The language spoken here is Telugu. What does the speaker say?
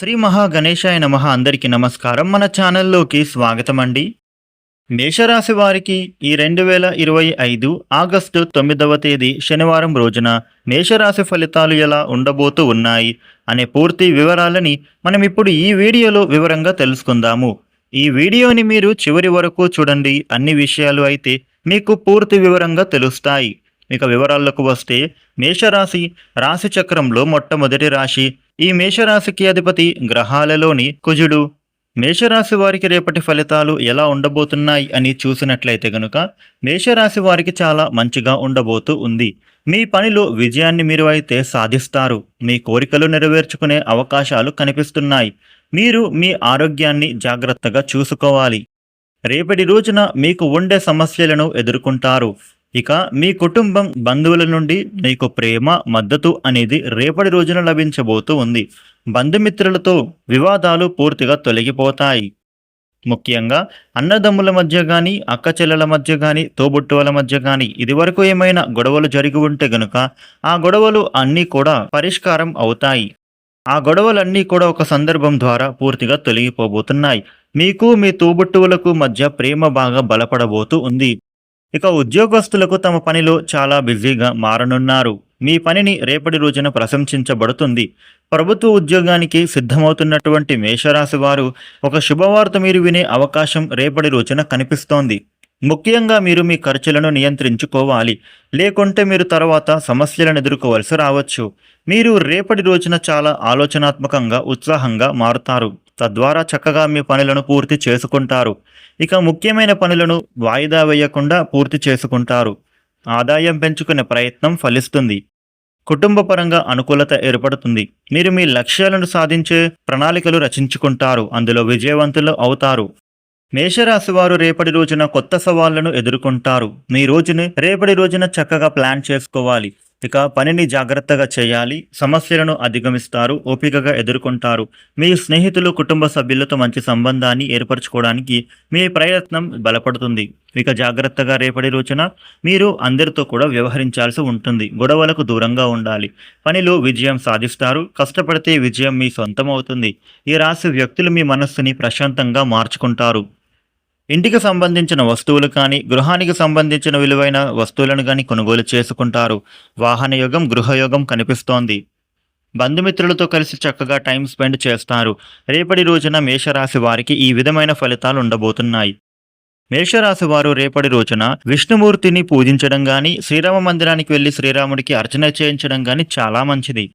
శ్రీ మహా గణేశాయ నమః అందరికీ నమస్కారం. మన ఛానల్లోకి స్వాగతం అండి మేషరాశి వారికి ఈ రెండు వేల ఇరవై ఐదు ఆగస్టు తొమ్మిదవ తేదీ శనివారం రోజున మేషరాశి ఫలితాలు ఎలా ఉండబోతూ ఉన్నాయి అనే పూర్తి వివరాలని మనం ఇప్పుడు ఈ వీడియోలో వివరంగా తెలుసుకుందాము. ఈ వీడియోని మీరు చివరి వరకు చూడండి. అన్ని విషయాలు అయితే మీకు పూర్తి వివరంగా తెలుస్తాయి. ఇక వివరాల్లోకి వస్తే మేషరాశి రాశి చక్రంలో మొట్టమొదటి రాశి ఈ మేషరాశికి అధిపతి గ్రహాలలోని కుజుడు. మేషరాశి వారికి రేపటి ఫలితాలు ఎలా ఉండబోతున్నాయి అని చూసినట్లయితే గనుక మేషరాశి వారికి చాలా మంచిగా ఉండబోతూ ఉంది. మీ పనిలో విజయాన్ని మీరు అయితే సాధిస్తారు. మీ కోరికలు నెరవేర్చుకునే అవకాశాలు కనిపిస్తున్నాయి. మీరు మీ ఆరోగ్యాన్ని జాగ్రత్తగా చూసుకోవాలి. రేపటి రోజున మీకు ఉండే సమస్యలను ఎదుర్కొంటారు. ఇక మీ కుటుంబం బంధువుల నుండి మీకు ప్రేమ మద్దతు అనేది రేపటి రోజున లభించబోతూ ఉంది. బంధుమిత్రులతో వివాదాలు పూర్తిగా తొలగిపోతాయి. ముఖ్యంగా అన్నదమ్ముల మధ్య కానీ అక్క చెల్లెల మధ్య కానీ తోబుట్టువుల మధ్య కానీ ఇదివరకు ఏమైనా గొడవలు జరిగి ఉంటే గనుక ఆ గొడవలు అన్నీ కూడా పరిష్కారం అవుతాయి. ఆ గొడవలన్నీ కూడా ఒక సందర్భం ద్వారా పూర్తిగా తొలగిపోబోతున్నాయి. మీకు మీ తోబుట్టువులకు మధ్య ప్రేమ బాగా బలపడబోతూ ఉంది. ఇక ఉద్యోగస్తులకు తమ పనిలో చాలా బిజీగా మారనున్నారు. మీ పనిని రేపటి రోజున ప్రశంసించబడుతుంది. ప్రభుత్వ ఉద్యోగానికి సిద్ధమవుతున్నటువంటి మేషరాశి వారు ఒక శుభవార్త మీరు వినే అవకాశం రేపటి రోజున కనిపిస్తోంది. ముఖ్యంగా మీరు మీ ఖర్చులను నియంత్రించుకోవాలి. లేకుంటే మీరు తర్వాత సమస్యలను ఎదుర్కోవలసి రావచ్చు. మీరు రేపటి రోజున చాలా ఆలోచనాత్మకంగా ఉత్సాహంగా మారుతారు. తద్వారా చక్కగా మీ పనులను పూర్తి చేసుకుంటారు. ఇక ముఖ్యమైన పనులను వాయిదా వేయకుండా పూర్తి చేసుకుంటారు. ఆదాయం పెంచుకునే ప్రయత్నం ఫలిస్తుంది. కుటుంబపరంగా అనుకూలత ఏర్పడుతుంది. మీరు మీ లక్ష్యాలను సాధించే ప్రణాళికలు రచించుకుంటారు. అందులో విజయవంతులు అవుతారు. మేషరాశి వారు రేపటి రోజున కొత్త సవాళ్ళను ఎదుర్కొంటారు. మీ రోజుని రేపటి రోజున చక్కగా ప్లాన్ చేసుకోవాలి. ఇక పనిని జాగ్రత్తగా చేయాలి సమస్యలను అధిగమిస్తారు ఓపికగా ఎదుర్కొంటారు. మీ స్నేహితులు కుటుంబ సభ్యులతో మంచి సంబంధాన్ని ఏర్పరచుకోవడానికి మీ ప్రయత్నం బలపడుతుంది. ఇక జాగ్రత్తగా రేపటి రోజున మీరు అందరితో కూడా వ్యవహరించాల్సి ఉంటుంది. గొడవలకు దూరంగా ఉండాలి. పనిలో విజయం సాధిస్తారు. కష్టపడితే విజయం మీ సొంతం అవుతుంది ఈ రాశి వ్యక్తులు మీ మనస్సుని ప్రశాంతంగా మార్చుకుంటారు. ఇంటికి సంబంధించిన వస్తువులు కానీ గృహానికి సంబంధించిన విలువైన వస్తువులను కానీ కొనుగోలు చేసుకుంటారు. వాహనయోగం గృహయోగం కనిపిస్తోంది. బంధుమిత్రులతో కలిసి చక్కగా టైం స్పెండ్ చేస్తారు. రేపటి రోజున మేషరాశి వారికి ఈ విధమైన ఫలితాలు ఉండబోతున్నాయి. మేషరాశి వారు రేపటి రోజున విష్ణుమూర్తిని పూజించడం కానీ శ్రీరామ మందిరానికి వెళ్ళి శ్రీరాముడికి అర్చన చేయించడం కానీ చాలా మంచిది.